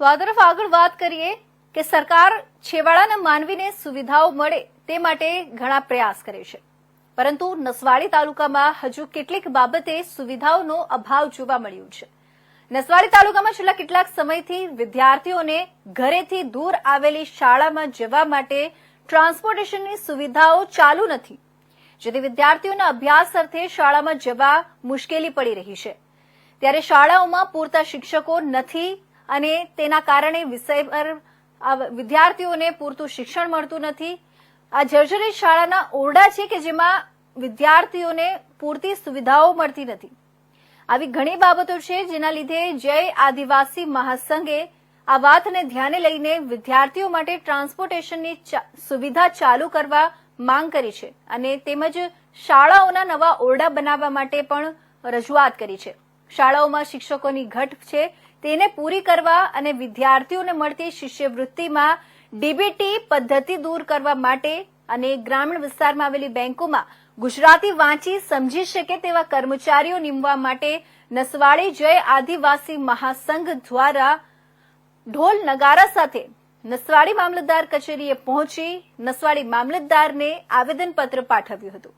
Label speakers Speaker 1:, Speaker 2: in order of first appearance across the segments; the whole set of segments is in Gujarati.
Speaker 1: તો આ તરફ આગળ વાત કરીએ કે સરકાર છેવાડાના માનવીને સુવિધાઓ મળે તે માટે ઘણા પ્રયાસ કરે છે. પરંતુ નસવાડી તાલુકામાં હજુ કેટલીક બાબતે સુવિધાઓનો અભાવ જોવા મળ્યું છે. નસવાડી તાલુકામાં છેલ્લા કેટલાક સમયથી વિદ્યાર્થીઓને ઘરેથી દૂર આવેલી શાળામાં જવા માટે ટ્રાન્સપોર્ટેશનની સુવિધાઓ ચાલુ નથી. જેથી વિદ્યાર્થીઓના અભ્યાસ અર્થે શાળામાં જવા મુશ્કેલી પડી રહી છે. ત્યારે શાળાઓમાં પૂરતા શિક્ષકો નથી અને તેના કારણે વિષય પર વિદ્યાર્થીઓને પૂરતું શિક્ષણ મળતું નથી. આ જર્જરી શાળાના ઓરડા છે કે જેમાં વિદ્યાર્થીઓને પૂરતી સુવિધાઓ મળતી નથી. આવી ઘણી બાબતો છે જેના લીધે જય આદિવાસી મહાસંઘે આ વાતને ધ્યાને લઈને વિદ્યાર્થીઓ માટે ટ્રાન્સપોર્ટેશનની સુવિધા ચાલુ કરવા માંગ કરી છે અને તેમજ શાળાઓના નવા ઓરડા બનાવવા માટે પણ રજૂઆત કરી છે. શાળાઓમાં શિક્ષકોની ઘટ છે તેને પૂરી કરવા અને વિદ્યાર્થીઓને મળતી શિષ્યવૃત્તિમાં ડીબીટી પદ્ધતિ દૂર કરવા માટે અને ગ્રામીણ વિસ્તારમાં આવેલી બેંકોમાં ગુજરાતી વાંચી સમજી શકે તેવા કર્મચારીઓ નીમવા માટે નસવાડી જય આદિવાસી મહાસંઘ દ્વારા ઢોલ નગારા સાથે નસવાડી મામલતદાર કચેરીએ પહોંચી નસવાડી મામલતદારને આવેદનપત્ર પાઠવ્યું હતું.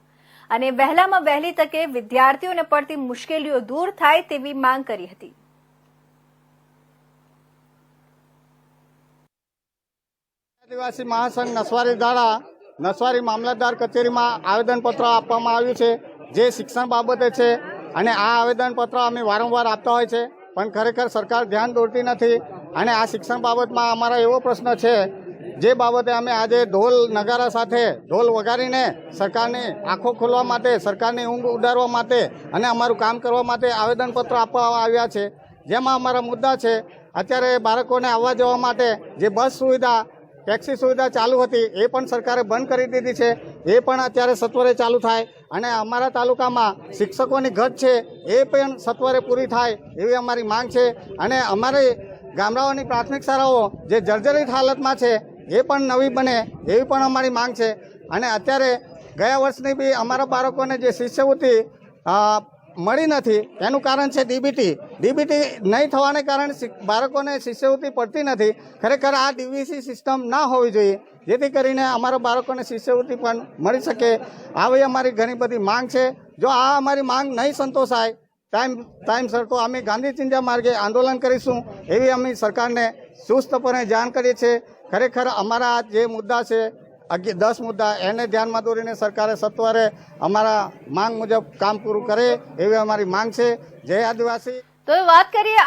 Speaker 1: અને વહેલામાં વહેલી તકે વિદ્યાર્થીઓને પડતી મુશ્કેલીઓ દૂર થાય તેવી માંગ કરી હતી.
Speaker 2: આદિવાસી મહાસંઘ નસવારી દ્વારા નસવારી મામલતદાર કચેરીમાં આવેદનપત્ર આપવામાં આવ્યું છે, જે શિક્ષણ બાબતે છે અને આ આવેદનપત્ર અમે વારંવાર આપતા હોય છે, પણ ખરેખર સરકાર ધ્યાન દોરતી નથી અને આ શિક્ષણ બાબતમાં અમારા એવો પ્રશ્ન છે, જે બાબતે અમે આજે ઢોલ નગારા સાથે ઢોલ વગાડીને સરકારની આંખો ખોલવા માટે, સરકારની ઊંઘ ઉડારવા માટે અને અમારું કામ કરવા માટે આવેદનપત્ર આપવા આવ્યા છે. જેમાં અમારા મુદ્દા છે, અત્યારે બાળકોને આવવા જવા માટે જે બસ સુવિધા ટેક્સી સુવિધા ચાલુ હતી, એ પણ સરકારે બંધ કરી દીધી છે. એ પણ અત્યારે સત્વરે ચાલુ થાય અને અમારા તાલુકામાં શિક્ષકોની ઘટ છે, એ પણ સત્વરે પૂરી થાય એવી અમારી માંગ છે. અને અમારી ગામડાઓની પ્રાથમિક શાળાઓ જે જર્જરિત હાલતમાં છે, એ પણ નવી બને એવી પણ અમારી માંગ છે. અને અત્યારે ગયા વર્ષની બી અમારા બાળકોને જે શિષ્યવૃત્તિ મળી નથી. એનું કારણ છે ડીબીટી ડીબીટી નહીં થવાને કારણે બાળકોને શિષ્યવૃત્તિ પડતી નથી. ખરેખર આ ડીવીસી સિસ્ટમ ના હોવી જોઈએ. જેથી કરીને અમારા બાળકોને શિષ્યવૃત્તિ પણ મળી શકે. આવી અમારી ઘણી બધી માંગ છે. જો આ અમારી માંગ નહીં સંતોષાય, ટાઈમ ટાઈમસર તો અમે ગાંધી ચિંધ્યા માર્ગે આંદોલન કરીશું. એવી અમે સરકારને સુસ્તપણે જાણ કરીએ છીએ. ખરેખર અમારા જે મુદ્દા છે દસ મુદ્દા એને ધ્યાનમાં દોરીને સરકારે સત્વરે અમારા માંગ મુજબ કામ પૂરું કરે એવી અમારી માંગ છે. જય આદિવાસી.
Speaker 1: તો વાત કરીએ